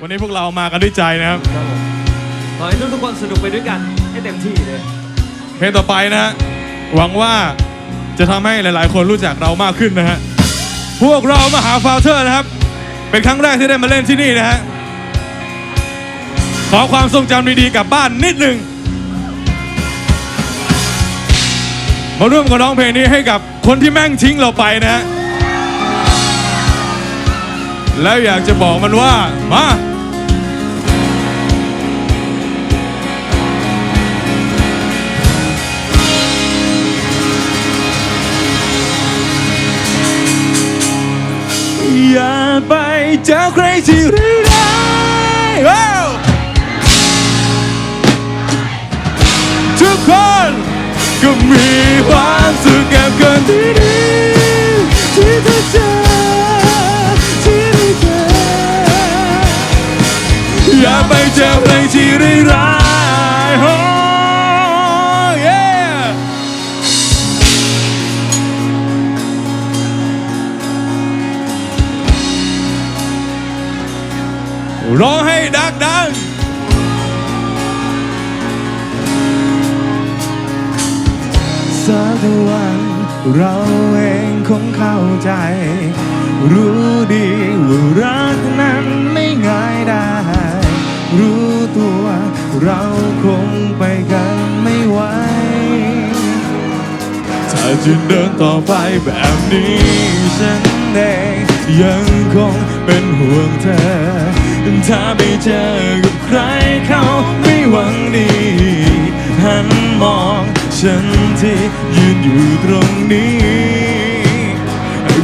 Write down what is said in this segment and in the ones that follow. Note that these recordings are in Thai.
วันนี้พวกเรามากันด้วยใจนะครับครับผมขอให้ทุกๆคนสนุกไปด้วยกันให้เต็มที่เลย เพลงต่อไปนะฮะหวังว่าจะทำให้หลาย ๆ คนรู้จักเรามากขึ้นนะฮะพวกเรามาหาฟาวเทอร์นะครับ เป็นครั้งแรกที่ได้มาเล่นที่นี่นะฮะขอความทรงจำดีๆกลับบ้านนิดหนึ่งมาร่วมกันร้องเพลงนี้ให้กับคนที่แม่งทิ้งเราไปนะฮะ แล้วอยากจะบอกมันว่า มาอย่าไปเจอใครที่ร้ายทุกคนก็มีความสุขกับคนที่ดีที่เธอเจอ อย่าไปเจอใครที่ร้ายๆ oh yeah ร้องให้ดังดังสักวันเราเองคงเข้าใจ รู้ดีว่ารักนั้น เราคงไปกันไม่ไหวถ้าจะเดินต่อไปแบบนี้ฉันเองยังคงเป็นห่วงเธอ ถ้าไปเจอกับใครเขาไม่หวังดี หันมองฉันที่ยืนอยู่ตรงนี้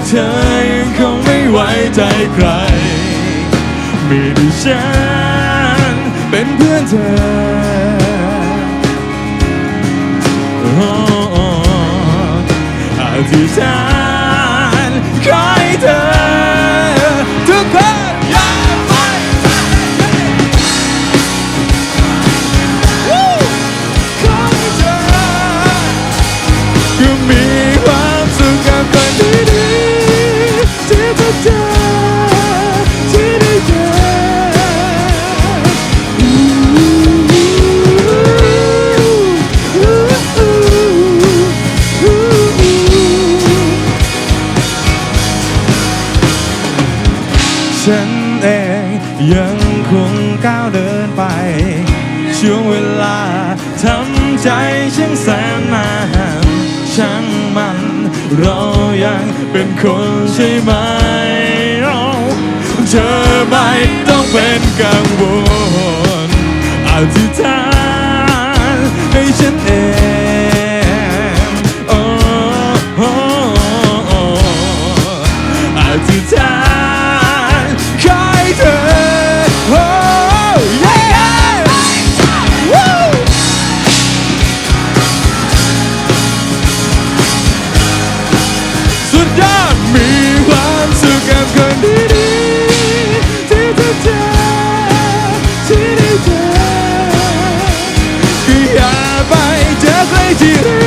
เธอยังคงไม่ไว้ใจใครมีแต่ฉัน เป็นเพื่อนเธอโอ้อธิษฐานขอ ยังคงก้าวเดินไป ช่วงเวลาทำใจช่างแสนนานช่างมัน เรายังเป็นคนใช่ไหมเธอไม่ต้องเป็นกังวลอธิษฐานให้ฉัน เ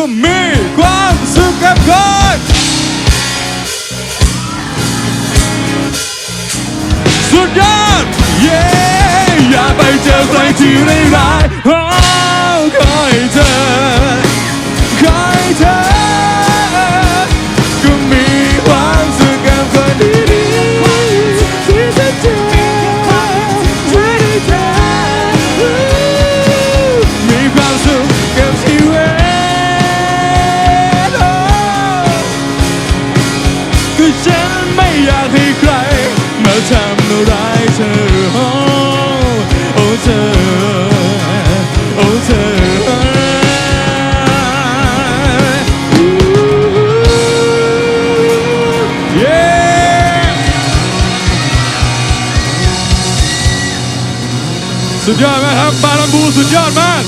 ก็มีความสุขกับคนสุดยอด เย้ อย่าไปเจอใครที่ร้ายร้าย สุดยอดมากครับบาลัมบูสุดยอดมาก